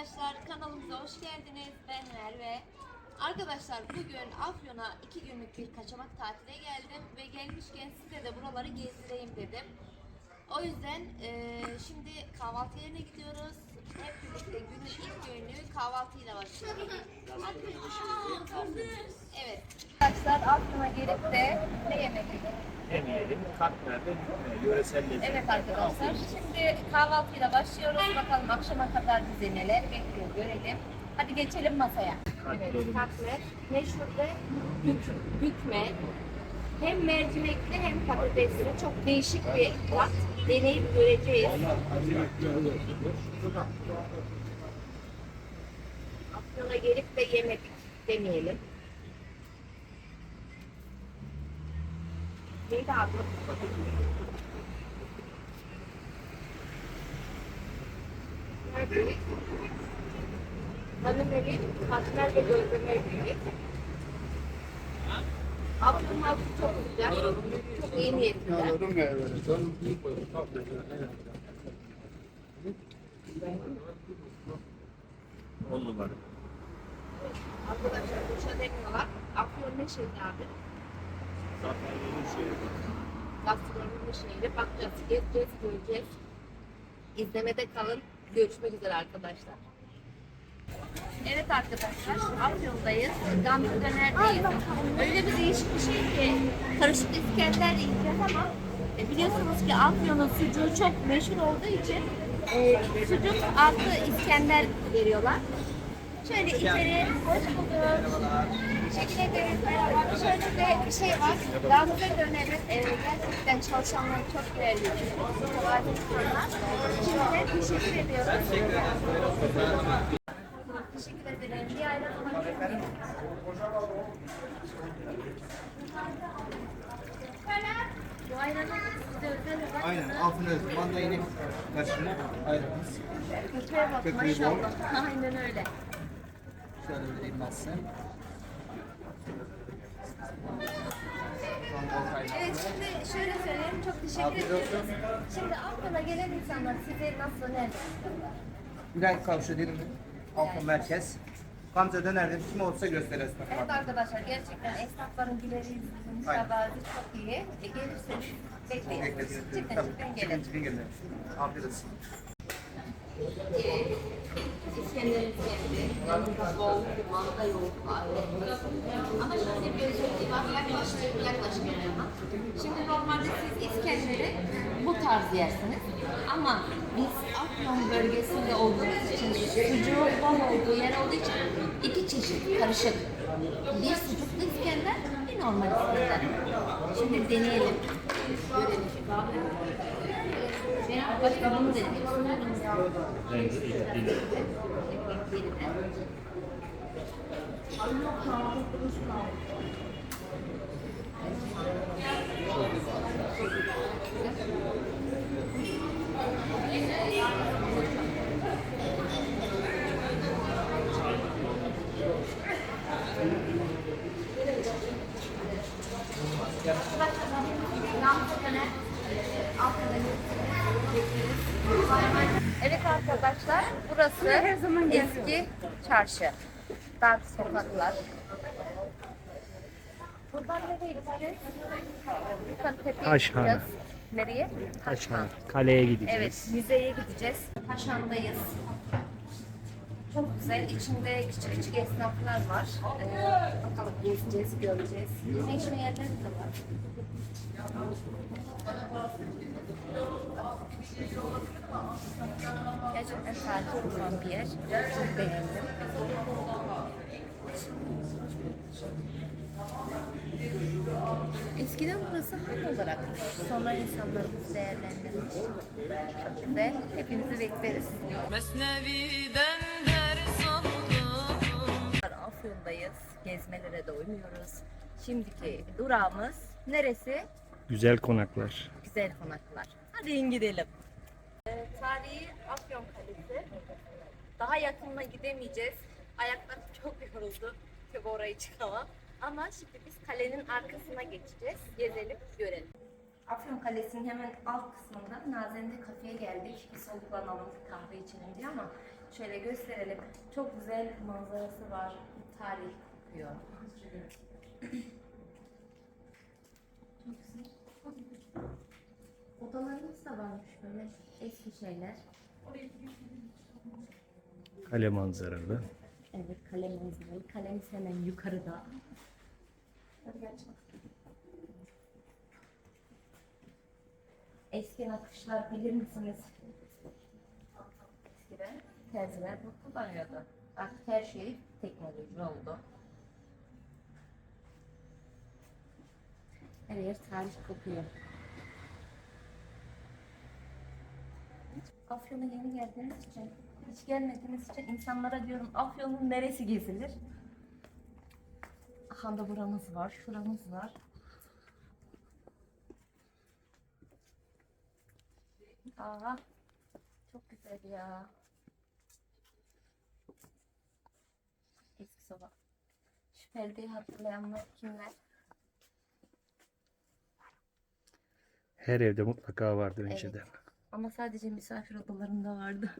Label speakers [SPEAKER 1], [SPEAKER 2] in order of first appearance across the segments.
[SPEAKER 1] arkadaşlar kanalımıza hoş geldiniz. Ben Merve. Arkadaşlar bugün Afyon'a iki günlük bir kaçamak tatile geldim ve gelmişken size de buraları gezdireyim dedim. O yüzden eee, şimdi kahvaltı yerine gidiyoruz. Hep birlikte günün ilk günü kahvaltıyla başlıyoruz. Evet. Arkadaşlar Afyon'a gelip de ne yemek
[SPEAKER 2] Demeyelim, katmerde e, yöresel.
[SPEAKER 1] Evet arkadaşlar. Şimdi kahvaltıyla başlıyoruz. Bakalım akşama kadar bize neler bekliyor görelim. Hadi geçelim masaya. Evet, katmer. Meşhur ve bük- bükme. Hem mercimekli hem patatesli. Çok değişik bir tat. Deneyip göreceğiz. Afyon'a gelip de yemedik demeyelim. Neydi adı? Nerede? Hanım evi, katmer ve gözleme evi. Afyon halkı çok güzel, çok iyi niyetliler.
[SPEAKER 2] On numara.
[SPEAKER 1] Arkadaşlar boşa demiyorlar. Afyon ne şeydi abi?
[SPEAKER 2] Zaten yeni şey var.
[SPEAKER 1] Gastronomi şehri. Bakacağız, gezeceğiz, göreceğiz. İzlemede kalın. Görüşmek üzere arkadaşlar. Evet arkadaşlar, Afyon'dayız. Gamze Döner'deyiz. Öyle bir değişik bir şey ki karışık İskender yiyeceğiz ama e, biliyorsunuz ki Afyon'un sucuğu çok meşhur olduğu için e, sucuk artı İskender veriyorlar. Şöyle içeri hoş bulduk. Teşekkür ederiz. Merhaba. Şöyle de bir şey var. Gamze Döner'in e, gerçekten çalışanları çok değerli. Şimdi teşekkür ediyoruz. Teşekkür ederim. Bir ayran alabilir miyim? Bu ayranı size özel olarak
[SPEAKER 3] Aynen altın özü. Manda inek karışımı ayranımız.
[SPEAKER 1] köpeğe bak
[SPEAKER 3] Köpeği bol.
[SPEAKER 1] maşallah. Aynen öyle.
[SPEAKER 3] Şöyle vereyim ben size.
[SPEAKER 1] Evet şimdi şöyle söyleyeyim çok teşekkür ediyoruz. Şimdi Afyon'a gelen insanlar sizi nasıl nerede?
[SPEAKER 3] Bülent Kavşu dedim? Altın merkez. Gamze dönerdim. Kim olsa gösteririz.
[SPEAKER 1] Evet arkadaşlar gerçekten esnafların
[SPEAKER 3] Aynen.
[SPEAKER 1] mütevazı çok iyi. E, gelirseniz bekleyin.
[SPEAKER 3] Bekleriz.
[SPEAKER 1] Çıkın
[SPEAKER 3] Tabii.
[SPEAKER 1] çıkın
[SPEAKER 3] Çıkın
[SPEAKER 1] gelin.
[SPEAKER 3] çıkın gelin. Afiyet olsun.
[SPEAKER 1] İskenderimiz geldi. Bol manda yoğurt var. Ama şöyle bir özelliği var. Yaklaşık, yaklaşık yana. Şimdi normalde siz İskender'i bu tarz yersiniz. Ama biz Afyon bölgesinde olduğumuz için sucuğun bol olduğu yer olduğu için iki çeşit karışık. Bir sucuklu İskender, bir normal İskender. Şimdi deneyelim. Görelim. Ben başka bunu denemek istiyorum.
[SPEAKER 2] Ben de ilk değil.
[SPEAKER 1] Evet burası eski çarşı. Dar sokaklar. Buradan nereye gideceğiz? Yukarı tepeye
[SPEAKER 2] Taşhane.
[SPEAKER 1] gideceğiz. Nereye?
[SPEAKER 2] Taşhan. Kaleye gideceğiz.
[SPEAKER 1] Evet, müzeye gideceğiz. Taşan'dayız. Çok güzel. İçinde küçük küçük esnaflar var. Ee, gezeceğiz, göreceğiz. Meşhur yerler de var. Gerçekten tarihi olan bir yer. Çok beğendim. Eskiden burası han olarak sonra insanlarımız değerlendirmiş. Çok güzel. Hepinizi bekleriz.
[SPEAKER 4] Mesnevi'den ders aldım
[SPEAKER 1] Afyon'dayız. Gezmelere doymuyoruz. Şimdiki durağımız neresi?
[SPEAKER 2] Güzel konaklar.
[SPEAKER 1] Güzel konaklar. Hadi in gidelim. Ee, tarihi Afyon Kalesi. Daha yakınına gidemeyeceğiz. Ayaklarım çok yoruldu. Çok orayı çıkamam. Ama şimdi biz kalenin arkasına geçeceğiz. Gezelim, görelim. Afyon Kalesi'nin hemen alt kısmında Nazende Kafe'ye geldik. Bir soluklanalım, kahve içelim diye ama Şöyle gösterelim. Çok güzel manzarası var. Tarih güzel. Odalarımız da varmış böyle eski şeyler.
[SPEAKER 2] Kale manzaralı.
[SPEAKER 1] Evet kalem manzaralı. Kalemiz hemen yukarıda. Hadi gel çıkalım. Eski nakışlar bilir misiniz? Eskiden terziler bu kullanıyordu. Artık her şey teknoloji oldu. Her yer tarih kokuyor. Afyon'a yeni geldiğiniz için, hiç gelmediğiniz için insanlara diyorum Afyon'un neresi gezilir? Aha da buramız var, şuramız var. Aa, çok güzel ya. Eski soba. Şu perdeyi hatırlayanlar kimler?
[SPEAKER 2] Her evde mutlaka vardı önceden.
[SPEAKER 1] Ama sadece misafir odalarında vardı.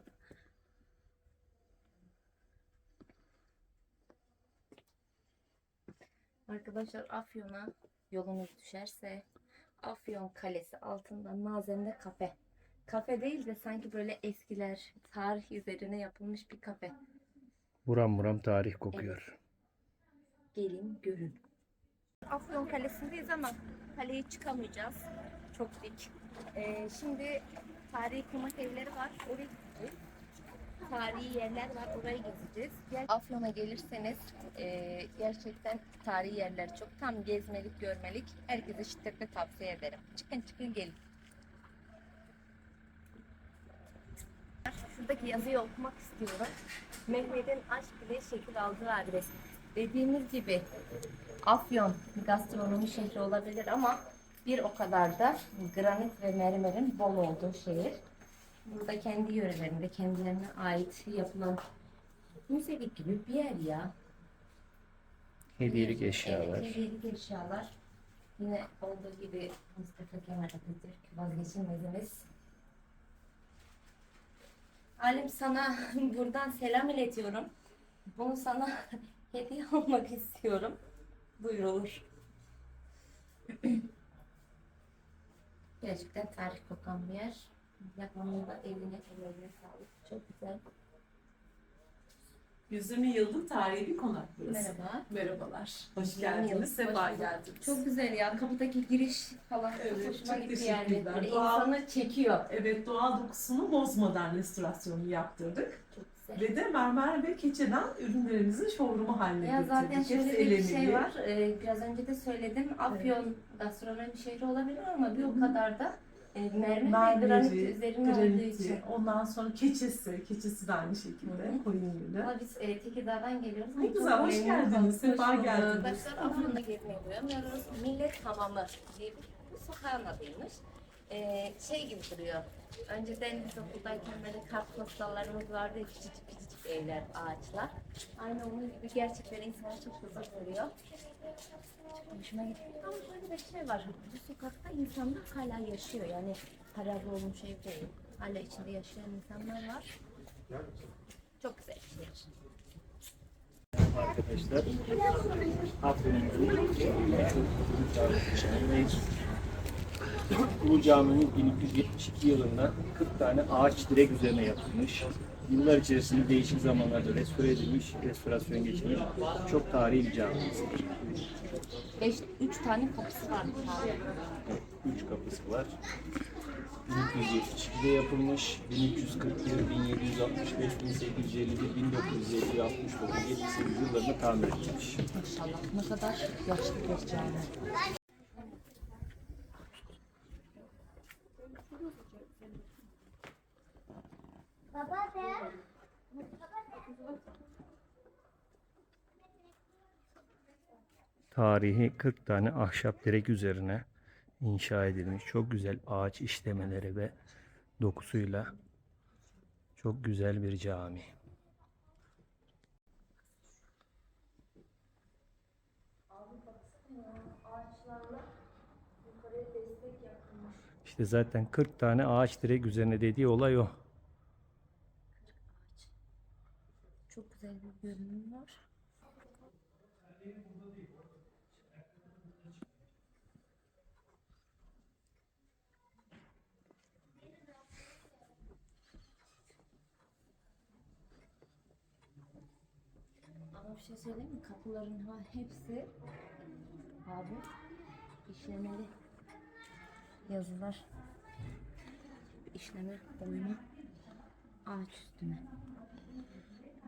[SPEAKER 1] Arkadaşlar Afyon'a yolunuz düşerse Afyon Kalesi altında Nazem'de kafe. Kafe değil de sanki böyle eskiler tarih üzerine yapılmış bir kafe.
[SPEAKER 2] Buram buram tarih kokuyor.
[SPEAKER 1] Gelin görün. Afyon Kalesi'ndeyiz ama kaleye çıkamayacağız. Çok dik. Ee, şimdi tarihi konak evleri var. Oraya gideceğiz. Tarihi yerler var. Orayı gezeceğiz. Gel- Afyon'a gelirseniz e, gerçekten tarihi yerler çok. Tam gezmelik, görmelik. Herkese şiddetle tavsiye ederim. Çıkın çıkın gelin. Şuradaki yazıyı okumak istiyorum. Mehmet'in aşk ile şekil aldığı adres. Dediğimiz gibi Afyon gastronomi şehri olabilir ama bir o kadar da granit ve mermerin bol olduğu şehir. Burada kendi yörelerinde kendilerine ait yapılan müzelik gibi bir yer ya.
[SPEAKER 2] Hediyelik eşyalar.
[SPEAKER 1] Evet, hediyelik eşyalar. Yine olduğu gibi Mustafa Kemal Atatürk vazgeçilmezimiz. Halim sana buradan selam iletiyorum. Bunu sana hediye almak istiyorum. Buyurulur. Gerçekten tarih kokan bir yer. Yapımında eline emeğine sağlık. Çok güzel.
[SPEAKER 5] 120 yıllık tarihi bir konak burası.
[SPEAKER 1] Merhaba.
[SPEAKER 5] Merhabalar. Hoş
[SPEAKER 1] 120
[SPEAKER 5] geldiniz. Sefa
[SPEAKER 1] hoş
[SPEAKER 5] geldiniz.
[SPEAKER 1] Çok güzel ya. Kapıdaki giriş falan
[SPEAKER 5] Evet,
[SPEAKER 1] hoşuma
[SPEAKER 5] çok
[SPEAKER 1] gitti yani. Böyle
[SPEAKER 5] Doğal-
[SPEAKER 1] insanı çekiyor.
[SPEAKER 5] Evet, doğal dokusunu bozmadan restorasyonunu yaptırdık.
[SPEAKER 1] Çok.
[SPEAKER 5] Ve de mermer ve keçeden ürünlerimizin showroom'u haline
[SPEAKER 1] Ya
[SPEAKER 5] getirdik.
[SPEAKER 1] zaten şöyle bir şey var. Ee, biraz önce de söyledim. Afyon gastronomi şehri olabilir ama bir o kadar da e, mermer ve granit
[SPEAKER 5] Mermeri,
[SPEAKER 1] üzerine olduğu
[SPEAKER 5] graniti,
[SPEAKER 1] için.
[SPEAKER 5] ondan sonra keçesi, keçesi de aynı şekilde
[SPEAKER 1] Hı hı.
[SPEAKER 5] koyun gülü.
[SPEAKER 1] Ama biz e, Tekirdağ'dan geliyoruz.
[SPEAKER 5] Ne
[SPEAKER 1] Ama
[SPEAKER 5] güzel,
[SPEAKER 1] çok
[SPEAKER 5] hoş
[SPEAKER 1] memnun
[SPEAKER 5] geldiniz,
[SPEAKER 1] kaldık.
[SPEAKER 5] sefa
[SPEAKER 1] Hoş bulduk.
[SPEAKER 5] geldiniz.
[SPEAKER 1] Arkadaşlar Afyon'da gezmeye doyamıyoruz. Millet Hamamı diye bir sokağın adıymış. Ee, şey gibi duruyor. Önceden biz okuldayken böyle kartpostallarımız vardı ya küçücük küçücük evler, ağaçlar. Aynı onun gibi gerçekten insana çok huzur veriyor. Çok hoşuma gitti. Ama şöyle bir şey var. Bu sokakta insanlar hala yaşıyor. Yani harabe olmuş ev değil. Hala içinde yaşayan insanlar var. Çok güzel bir şehir.
[SPEAKER 2] Arkadaşlar Afyon'un Bu caminin 1272 yılında 40 tane ağaç direk üzerine yapılmış. Yıllar içerisinde değişik zamanlarda restore edilmiş, restorasyon geçirmiş. Çok tarihi bir camimiz.
[SPEAKER 1] Beş, üç tane kapısı var.
[SPEAKER 2] Evet, üç kapısı var. 1272'de yapılmış, 1341, 1765, 1851, 1950, 69, 78 yıllarında tamir edilmiş.
[SPEAKER 1] Maşallah ne kadar yaşlı bir cami.
[SPEAKER 2] Tarihi 40 tane ahşap direk üzerine inşa edilmiş. Çok güzel ağaç işlemeleri ve dokusuyla çok güzel bir cami. İşte zaten 40 tane ağaç direk üzerine dediği olay o.
[SPEAKER 1] Çok güzel bir görünüm var. Ama bir şey söyleyeyim mi? Kapıların hepsi abi işlemeli yazılar işleme oyma ağaç üstüne.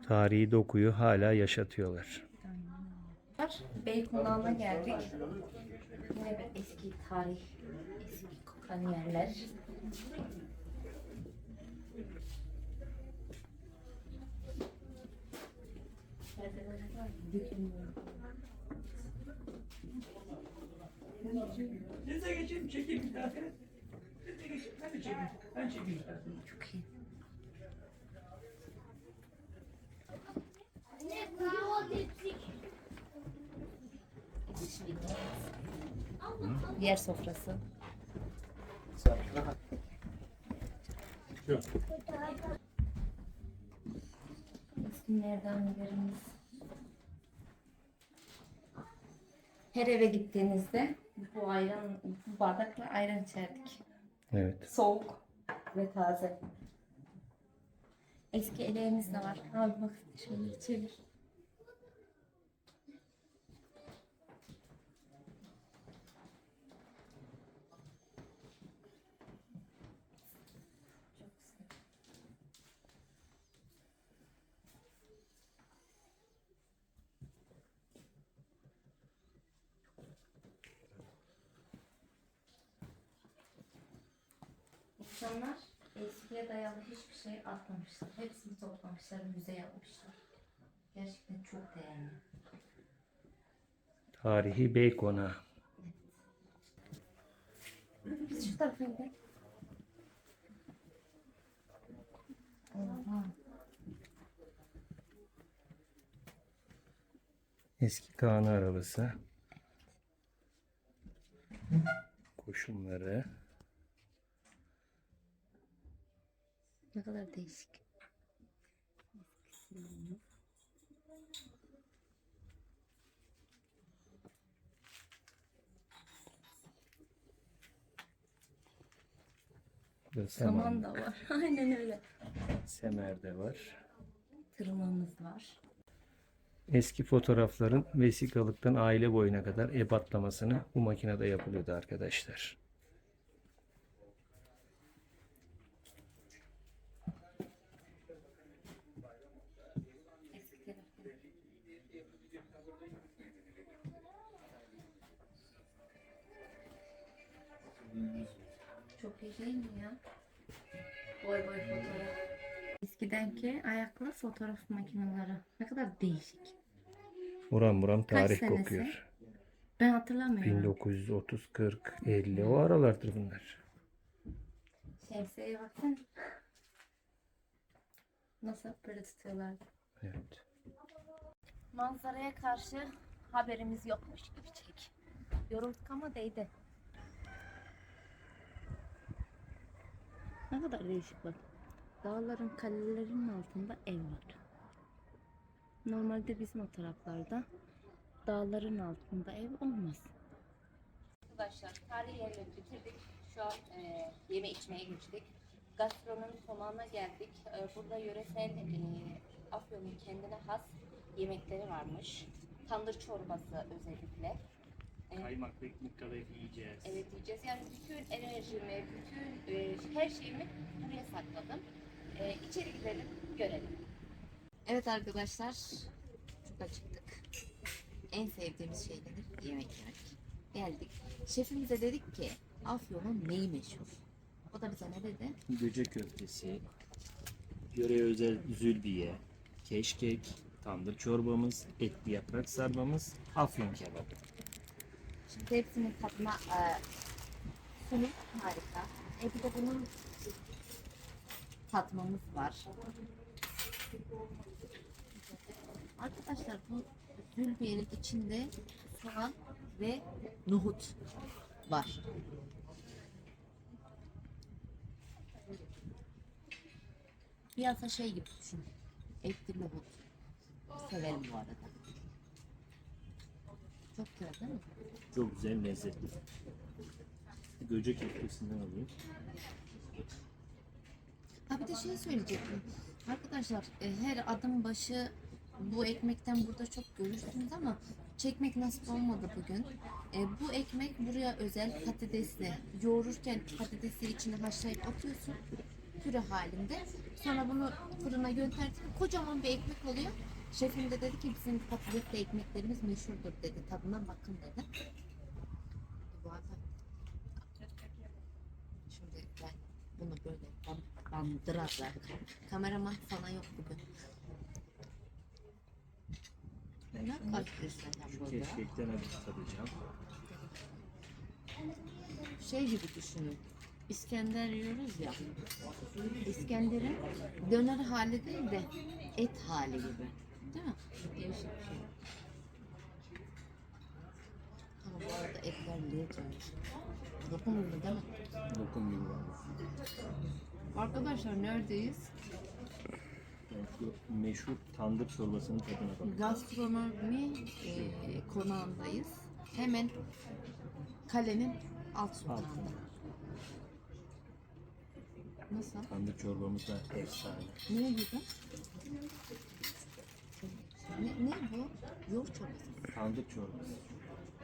[SPEAKER 2] Tarihi dokuyu hala yaşatıyorlar.
[SPEAKER 1] Bey konağına geldik. Yine bir eski tarih, eski kokan yerler.
[SPEAKER 6] Size geçeyim, çekeyim bir tane. Size geçeyim, ben de çekeyim. Ben çekeyim isterseniz.
[SPEAKER 1] Çok iyi. Yer sofrası. İsimlerden birimiz. Her eve gittiğinizde bu ayran, bu bardakla ayran içerdik.
[SPEAKER 2] Evet.
[SPEAKER 1] Soğuk ve taze. Eski eleğimiz de var. Abi bak şöyle çevir. Çok güzel. İnsanlar eskiye dayalı hiçbir şey atmamışlar. Hepsini toplamışlar, müze yapmışlar. Gerçekten çok değerli.
[SPEAKER 2] Tarihi bey konağı.
[SPEAKER 1] Biz şu tarafa gidelim. Oha.
[SPEAKER 2] Eski Kaan arabası. Koşumları.
[SPEAKER 1] Ne kadar değişik. Saman, da var. Aynen öyle.
[SPEAKER 2] semer de var.
[SPEAKER 1] Tırmamız var.
[SPEAKER 2] Eski fotoğrafların vesikalıktan aile boyuna kadar ebatlamasını bu makinede yapılıyordu arkadaşlar.
[SPEAKER 1] Değil mi ya? Boy boy fotoğraf. Eskidenki ayaklı fotoğraf makineleri. Ne kadar değişik.
[SPEAKER 2] Buram buram tarih
[SPEAKER 1] senesi?
[SPEAKER 2] kokuyor.
[SPEAKER 1] Ben hatırlamıyorum.
[SPEAKER 2] 1930, 40, 50 o aralardır bunlar.
[SPEAKER 1] Şemsiyeye baksana. Nasıl böyle tutuyorlardı.
[SPEAKER 2] Evet.
[SPEAKER 1] Manzaraya karşı haberimiz yokmuş gibi çek. Yorulduk ama değdi. Ne kadar değişik bak. Dağların kalelerinin altında ev var. Normalde bizim o taraflarda dağların altında ev olmaz. Arkadaşlar tarihi yerleri bitirdik. Şu an e, yeme içmeye geçtik. Gastronomi konağına geldik. E, burada yöresel e, Afyon'un kendine has yemekleri varmış. Tandır çorbası özellikle. E,
[SPEAKER 2] Kaymaklı ekmek kadayıf yiyeceğiz.
[SPEAKER 1] Evet diyeceğiz. Yani bütün enerjimi, bütün e, her şeyimi buraya sakladım. E, içeri gidelim, görelim. Evet arkadaşlar, çok acıktık. En sevdiğimiz şey nedir? Yemek yemek. Geldik. Şefimize dedik ki, Afyon'un neyi meşhur? O da bize ne dedi?
[SPEAKER 2] Göce köftesi, yöre özel zülbiye, keşkek, tandır çorbamız, etli yaprak sarmamız, afyon kebabı.
[SPEAKER 1] Şimdi tadına e, sunum harika. E bir de bunun tatmamız var. Arkadaşlar bu zülbiyenin içinde soğan ve nohut var. Biraz da şey gibi düşün. Etli nohut. Severim bu arada. Çok güzel değil mi?
[SPEAKER 2] Çok güzel, lezzetli. Göcek köftesinden alayım.
[SPEAKER 1] Ha bir de şey söyleyecektim. Arkadaşlar e, her adım başı bu ekmekten burada çok görürsünüz ama çekmek nasip olmadı bugün. E, bu ekmek buraya özel patatesle yoğururken patatesi içine haşlayıp atıyorsun püre halinde. Sonra bunu fırına gönderdim. Kocaman bir ekmek oluyor. Şefim de dedi ki bizim patatesli ekmeklerimiz meşhurdur dedi. Tadına bakın dedi. Bu arada Şimdi ben bunu böyle ban- bandırarak kameraman falan yok bugün. Ne kaçtıysan
[SPEAKER 2] Şu
[SPEAKER 1] burada?
[SPEAKER 2] keşkekten tadacağım.
[SPEAKER 1] Şey gibi düşünün. İskender yiyoruz ya. İskender'in döner hali değil de et hali gibi. Değil mi? Değişik bir şey. Ama bu arada etler lezzetli. Dokunmuyor değil mi?
[SPEAKER 2] Gibi var.
[SPEAKER 1] Arkadaşlar neredeyiz?
[SPEAKER 2] Meşhur tandır çorbasının tadına bakın.
[SPEAKER 1] Gastronomi e, konağındayız. Hemen kalenin alt sokağında. Nasıl?
[SPEAKER 2] Tandır çorbamız da efsane.
[SPEAKER 1] Ne gibi? Ne, ne bu? Yoğurt çorbası.
[SPEAKER 2] Tandır çorbası.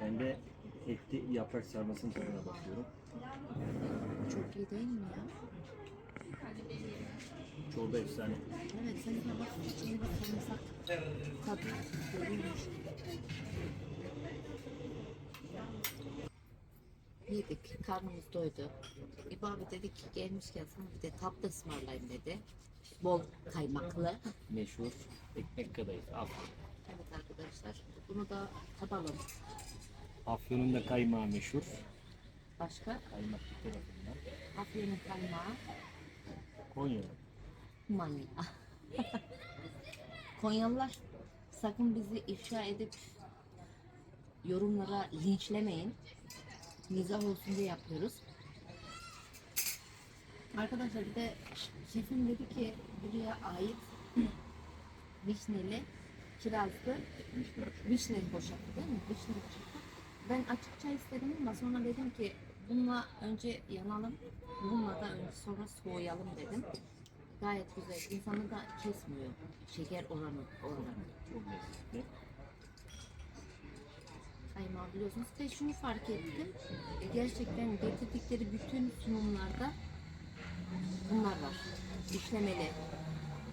[SPEAKER 2] Ben de etli yaprak sarmasının tadına bakıyorum.
[SPEAKER 1] Çok iyi değil mi ya?
[SPEAKER 2] Çorba efsane.
[SPEAKER 1] Evet, sen de bak içinde bir sarımsak tadı görüyormuş. Yedik, karnımız doydu. İbo abi dedi ki gelmişken sana bir de tatlı ısmarlayayım dedi. Bol kaymaklı.
[SPEAKER 2] Meşhur ekmek kadayıf. Afyon.
[SPEAKER 1] Evet arkadaşlar, bunu da tadalım.
[SPEAKER 2] Afyon'un da kaymağı meşhur.
[SPEAKER 1] Başka?
[SPEAKER 2] Kaymak bir tarafından.
[SPEAKER 1] Afyon'un kaymağı,
[SPEAKER 2] Konya.
[SPEAKER 1] manya. Konyalılar sakın bizi ifşa edip yorumlara linçlemeyin. Mizah olsun diye yapıyoruz. Arkadaşlar bir de şefim dedi ki buraya ait vişneli, kirazlı, vişne hoşafı değil mi? Vişne hoşafı. Ben açık çay istedim ama sonra dedim ki bununla önce yanalım, bununla da önce sonra soğuyalım dedim. Gayet güzel. İnsanı da kesmiyor. Şeker oranı oranı.
[SPEAKER 2] Çok lezzetli.
[SPEAKER 1] Kaymağı biliyorsunuz. Ve şunu fark ettim. e, Gerçekten getirdikleri bütün sunumlarda bunlar var. İşlemeli.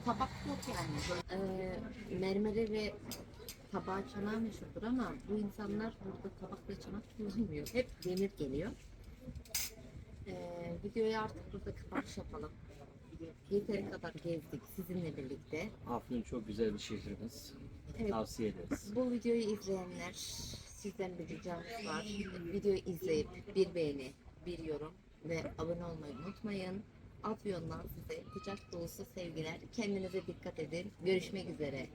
[SPEAKER 1] Tabak yok yani. Ee, mermeri ve tabağı çanağı meşhurdur ama bu insanlar burada tabak ve çanak kullanmıyor. Hep demir geliyor. Ee, videoyu artık burada kapanış yapalım. Yeteri kadar gezdik sizinle birlikte.
[SPEAKER 2] Afyon çok güzel bir şehrimiz.
[SPEAKER 1] Evet.
[SPEAKER 2] Tavsiye ederiz.
[SPEAKER 1] Bu videoyu izleyenler sizden bir ricamız var. Videoyu izleyip bir beğeni, bir yorum ve abone olmayı unutmayın. Afyon'dan size kucak dolusu sevgiler. Kendinize dikkat edin. Görüşmek üzere.